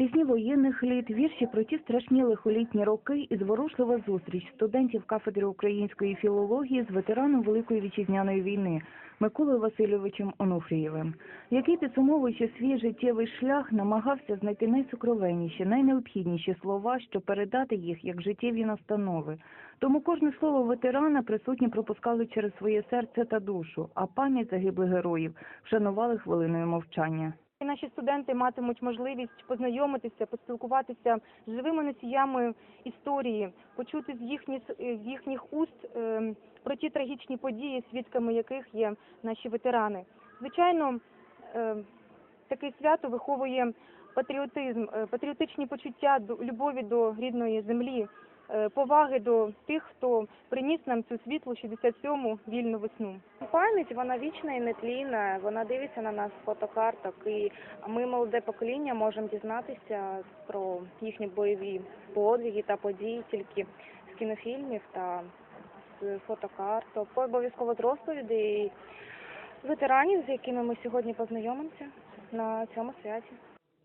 Пісні воєнних літ, вірші про ті страшні лихолітні роки і зворушлива зустріч студентів кафедри української філології з ветераном Великої вітчизняної війни Миколою Васильовичем Онуфрієвим, який, підсумовуючи свій життєвий шлях, намагався знайти найсокровенніші, найнеобхідніші слова, щоб передати їх як життєві настанови. Тому кожне слово ветерана присутні пропускали через своє серце та душу, а пам'ять загиблих героїв вшанували хвилиною мовчання. І Наші студенти матимуть можливість познайомитися, поспілкуватися з живими носіями історії, почути з їхніх, з їхніх уст е, про ті трагічні події, свідками яких є наші ветерани. Звичайно, е, таке свято виховує патріотизм, е, патріотичні почуття любові до рідної землі, поваги до тих, хто приніс нам цю світлу 67-му вільну весну. Пам'ять вона вічна і нетлінна, вона дивиться на нас з фотокарток, і ми, молоде покоління, можемо дізнатися про їхні бойові подвиги та події тільки з кінофільмів та з фотокарток, обов'язково з розповідей ветеранів, з якими ми сьогодні познайомимося на цьому святі.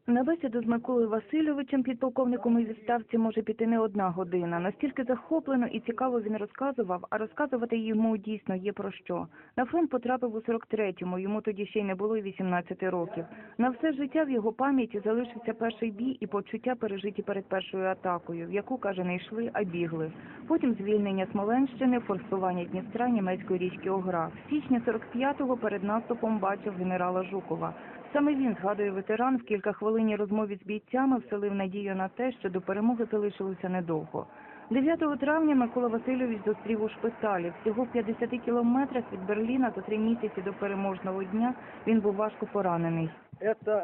На бесіду з Миколою Васильовичем, підполковником у відставці, може піти не одна година. Настільки захоплено і цікаво він розказував, а розказувати йому дійсно є про що. На фронт потрапив у 43-му, йому тоді ще й не було й 18 років. На все життя в його пам'яті залишився перший бій і почуття пережиті перед першою атакою, в яку, каже, не йшли, а бігли. Потім звільнення Смоленщини, форсування Дністра, німецької річки Огра. В січні 45-го перед наступом бачив генерала Жукова. Саме він, згадує ветеран, в кілька хвилинній розмові з бійцями вселив надію на те, що до перемоги залишилося недовго. 9 травня Микола Васильович зустрів у шпиталі. Всього в 50 кілометрах від Берліна за три місяці до переможного дня він був важко поранений. Это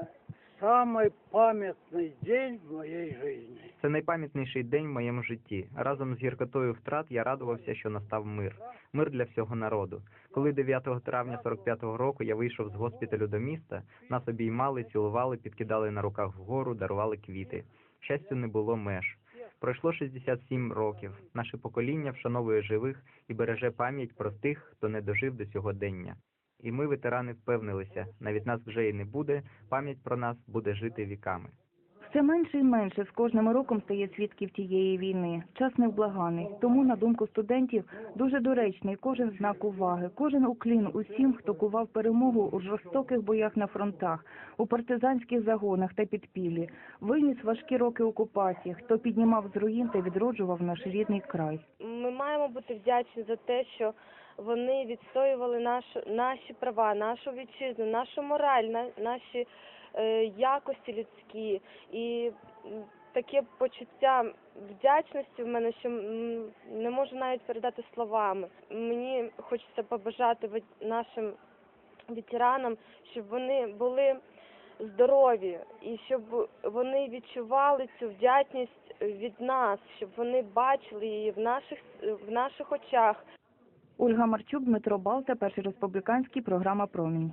самый памятный день в моей жизни. Це найпам'ятніший день в моєму житті. Разом з гіркотою втрат я радувався, що настав мир. Мир для всього народу. Коли 9 травня 45-го року я вийшов з госпіталю до міста, нас обіймали, цілували, підкидали на руках вгору, дарували квіти. Щастю, не було меж. Пройшло 67 років. Наше покоління вшановує живих і береже пам'ять про тих, хто не дожив до сьогодення. І ми, ветерани, впевнилися, навіть нас вже і не буде, пам'ять про нас буде жити віками. Все менше і менше з кожним роком стає свідків тієї війни. Час невблаганий. Тому, на думку студентів, дуже доречний кожен знак уваги, кожен уклін усім, хто кував перемогу у жорстоких боях на фронтах, у партизанських загонах та підпіллі, виніс важкі роки окупації, хто піднімав з руїн та відроджував наш рідний край. Ми маємо бути вдячні за те, що вони відстоювали нашу, наші права, нашу вітчизну, нашу мораль, на, наші е, якості людські. І таке почуття вдячності в мене, що не можу навіть передати словами. Мені хочеться побажати нашим ветеранам, щоб вони були здорові і щоб вони відчували цю вдячність від нас, щоб вони бачили її в наших в наших очах. Ольга Марчук, Дмитро Балта, Перший республіканський, програма «Промінь».